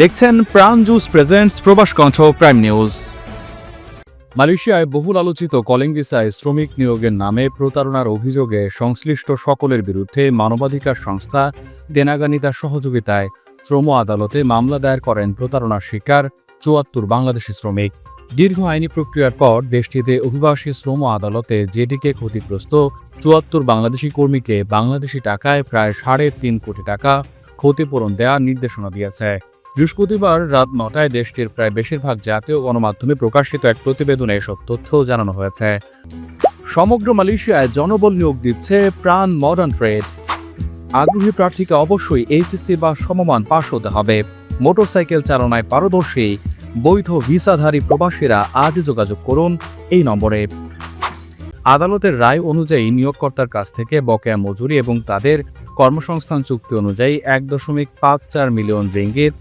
দেখছেন প্রাণ juice presents প্রবাস কণ্ঠ প্রাইম নিউজ মালয়েশিয়ায় বহুল আলোচিত কলিং ভিসায় শ্রমিক নিয়োগের নামে প্রতারণার অভিযোগে সংশ্লিষ্ট সকলের বিরুদ্ধে মানবাধিকার সংস্থা দেনাগানিতার সহযোগিতায় শ্রম আদালতে মামলা দায়ের করেন প্রতারণার শিকার চুয়াত্তর বাংলাদেশি শ্রমিক। দীর্ঘ আইনি প্রক্রিয়ার পর দেশটিতে অভিবাসী শ্রম আদালতে জেডিকে ক্ষতিগ্রস্ত চুয়াত্তর বাংলাদেশি কর্মীকে বাংলাদেশি টাকায় প্রায় সাড়ে তিন কোটি টাকা ক্ষতিপূরণ দেওয়ার নির্দেশনা দিয়েছে। বৃহস্পতিবার রাত নটায় দেশটির প্রায় বেশিরভাগ জাতীয় গণমাধ্যমে প্রকাশিত এক প্রতিবেদনে এসব তথ্য জানানো হয়েছে। সমগ্র মালয়েশিয়ায় জনবল নিয়োগ দিচ্ছে প্রাণ মডার্ন ট্রেড আগ্রহী প্রার্থীকে অবশ্যই এইচএসসি বা সমমান পাশ হতে হবে। মোটরসাইকেল চালনায় পারদর্শী, বৈধ ভিসাধারী প্রবাসীরা আজই যোগাযোগ করুন এই নম্বরে। আদালতের রায় অনুযায়ী নিয়োগকর্তার কাছ থেকে বকেয়া মজুরি এবং তাদের কর্মসংস্থান চুক্তি অনুযায়ী এক দশমিক পাঁচ চার মিলিয়ন রিঙ্গিত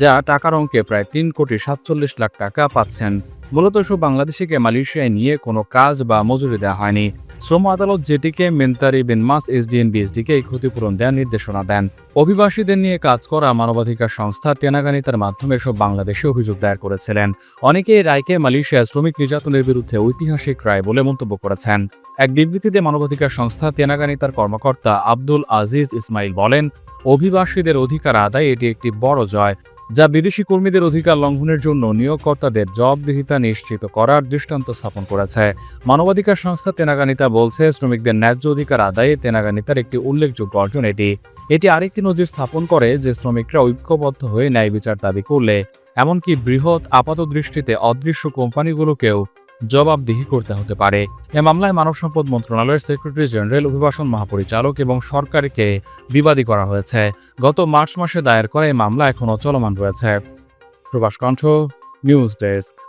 যা টাকার অঙ্কে প্রায় তিন কোটি সাতচল্লিশ লাখ টাকা পাচ্ছেন। মূলত সব বাংলাদেশিকে মালয়েশিয়ায় নিয়ে কোনো কাজ বা মজুরি দেওয়া হয়নি। শ্রম আদালত যেটিকে মেন্তারি বিনমাস এসডিএন বিএসডিকে এই ক্ষতিপূরণ দেওয়ার নির্দেশনা দেন। অভিবাসীদের নিয়ে কাজ করা মানবাধিকার সংস্থা তেনাগানিতার মাধ্যমে সব বাংলাদেশে অভিযোগ দায়ের করেছিলেন। অনেকে এই রায়কে মালয়েশিয়ার শ্রমিক নির্যাতনের বিরুদ্ধে ঐতিহাসিক রায় বলে মন্তব্য করেছেন। এক বিবৃতিতে মানবাধিকার সংস্থা তেনাগানিতার কর্মকর্তা আব্দুল আজিজ ইসমাইল বলেন, অভিবাসীদের অধিকার আদায় এটি একটি বড় জয়। যা বিদেশি কর্মীদের অধিকার লঙ্ঘনের জন্য নিয়োগকর্তাদের জবাবদিহিতা নিশ্চিত করার দৃষ্টান্ত স্থাপন করেছে। মানবাধিকার সংস্থা তেনাগানিতা বলছে, শ্রমিকদের ন্যায্য অধিকার আদায়ে তেনাগানিতার একটি উল্লেখযোগ্য অর্জন এটি। এটি আরেকটি নজির স্থাপন করে যে শ্রমিকরা ঐক্যবদ্ধ হয়ে ন্যায় বিচার দাবি করলে, এমনকি বৃহৎ আপাত দৃষ্টিতে অদৃশ্য কোম্পানিগুলোকেও জবাবদিহি করতে হতে পারে। এ মামলায় মানব সম্পদ মন্ত্রণালয়ের সেক্রেটারি জেনারেল, অভিবাসন মহাপরিচালক এবং সরকারকে বিবাদী করা হয়েছে। গত মার্চ মাসে দায়ের করা এই মামলা এখনও চলমান রয়েছে। প্রবাস কণ্ঠ, নিউজ ডেস্ক।